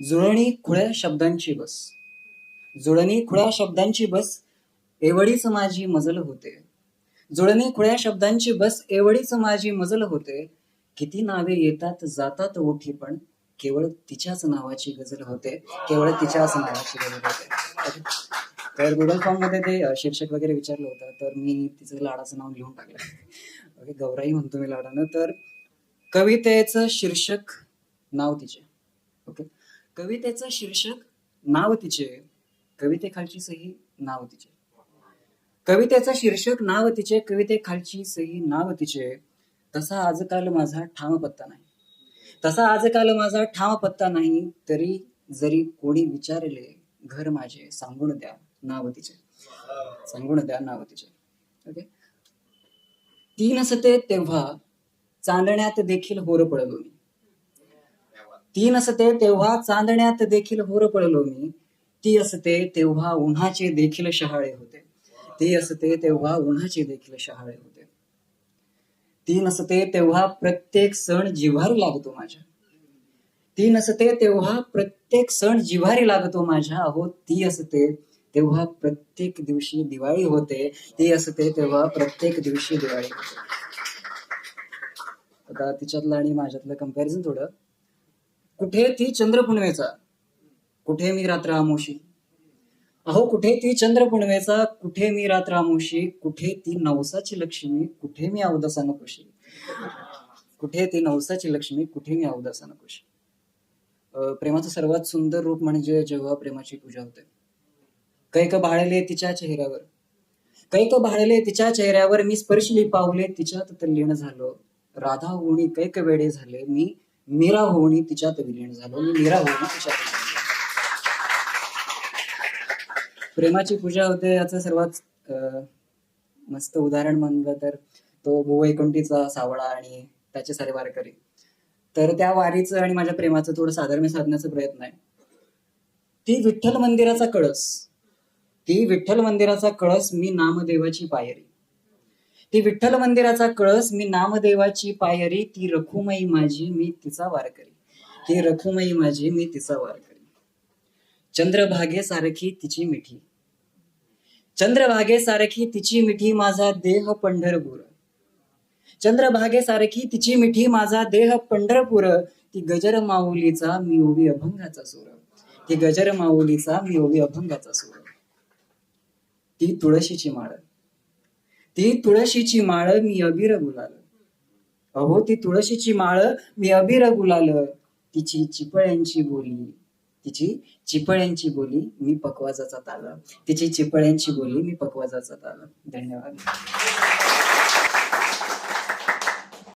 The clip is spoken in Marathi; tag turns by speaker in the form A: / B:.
A: जुळणी खुळ्या शब्दांची बस. जुळणी खुळ्या शब्दांची बस एवढीच माझी मजल होते. जुळणी खुळ्या शब्दांची बस एवढीच माझी मजल होते किती नावे येतात जातात ओठी पण केवळ तिच्याच नावाची गजल होते केवळ तिच्याच नावाची गजल होते. तर गुगल फॉर्ममध्ये ते शीर्षक वगैरे विचारलं होतं तर मी तिचं लाडाचं नाव लिहून टाकलं. ओके गौराई म्हणतो मी लाडानं तर कवितेचं शीर्षक नाव तिचे. ओके? कवितेचं शीर्षक नाव तिचे. कवितेखालची सही नाव तिचे. कवितेचं शीर्षक नाव तिचे कवितेखालची सही नाव तिचे. तसा आजकाल माझा ठाम पत्ता नाही. तसा आजकाल माझा ठाम पत्ता नाही तरी जरी कोणी विचारले घर माझे सांगून द्या नाव तिचे. सांगून द्या नाव तिचे. ओके? ती नसते तेव्हा चांदण्यात देखील होर पडलो ती नसते तेव्हा चांदण्यात देखील होर पडलो मी. ती असते तेव्हा उन्हाचे देखील शहाळे होते. ती असते तेव्हा उन्हाचे देखील शहाळे होते. ती नसते तेव्हा प्रत्येक सण जिव्हारी लागतो माझ्या. ती नसते तेव्हा प्रत्येक सण जिव्हारी लागतो माझ्या. अहो ती असते तेव्हा प्रत्येक दिवशी दिवाळी होते. ती असते तेव्हा प्रत्येक दिवशी दिवाळी होते. आता तिच्यातलं आणि माझ्यातलं कंपॅरिझन थोडं. कुठे ती चंद्रपुणवेचा कुठे मी रात्र आमोशी? अहो कुठे ती चंद्रपुणवेचा कुठे मी रात्र आमोशी? कुठे ती नवसाची लक्ष्मी? कुठे मी अवदसा नकोशी कुठे ती नवसाची लक्ष्मी? कुठे मी अवदसा नकोशी अं, प्रेमाचं सर्वात सुंदर रूप म्हणजे जेव्हा प्रेमाची पूजा होते. कैक भाळले तिच्या चेहऱ्यावर. कैक भाळले तिच्या चेहऱ्यावर मी स्पर्शली पावले तिच्यात तल्लीन झालो. राधा होणी कैक वेडे झाले मी मीरा होणी तिच्यात विलीन झालो. मी मीरा होणी तिच्यात प्रेमाची पूजा होते याचं सर्वात मस्त उदाहरण म्हणलं तर तो भुवैकुंठीचा सावळा आणि त्याचे सारे वारकरी तर त्या वारीचं आणि माझ्या प्रेमाचं थोडं साधर्म्य साधण्याचा प्रयत्न आहे. ती विठ्ठल मंदिराचा कळस ती विठ्ठल मंदिराचा कळस मी नामदेवाची पायरी. ती विठ्ठल मंदिराचा कळस मी नामदेवाची पायरी ती रखुमयी माझी मी तिचा वारकरी ती रखुमयी माझी मी तिचा वारकरी चंद्रभागे सारखी तिची मिठी. चंद्रभागे सारखी तिची मिठी माझा देह पंढरपूर. चंद्रभागे सारखी तिची मिठी माझा देह पंढरपूर. ती गजर माऊलीचा मी ओवी अभंगाचा सूर. ती गजर माऊलीचा मी ओवी अभंगाचा सूर. ती तुळशीची माळ. ती तुळशीची माळ मी अबीर गुलाल अहो ती तुळशीची माळ मी अबीर गुलाल तिची चिपळ्यांची बोली तिची चिपळ्यांची बोली मी पकवाजाचा ताल. तिची चिपळ्यांची बोली मी पकवाजाचा ताल. धन्यवाद.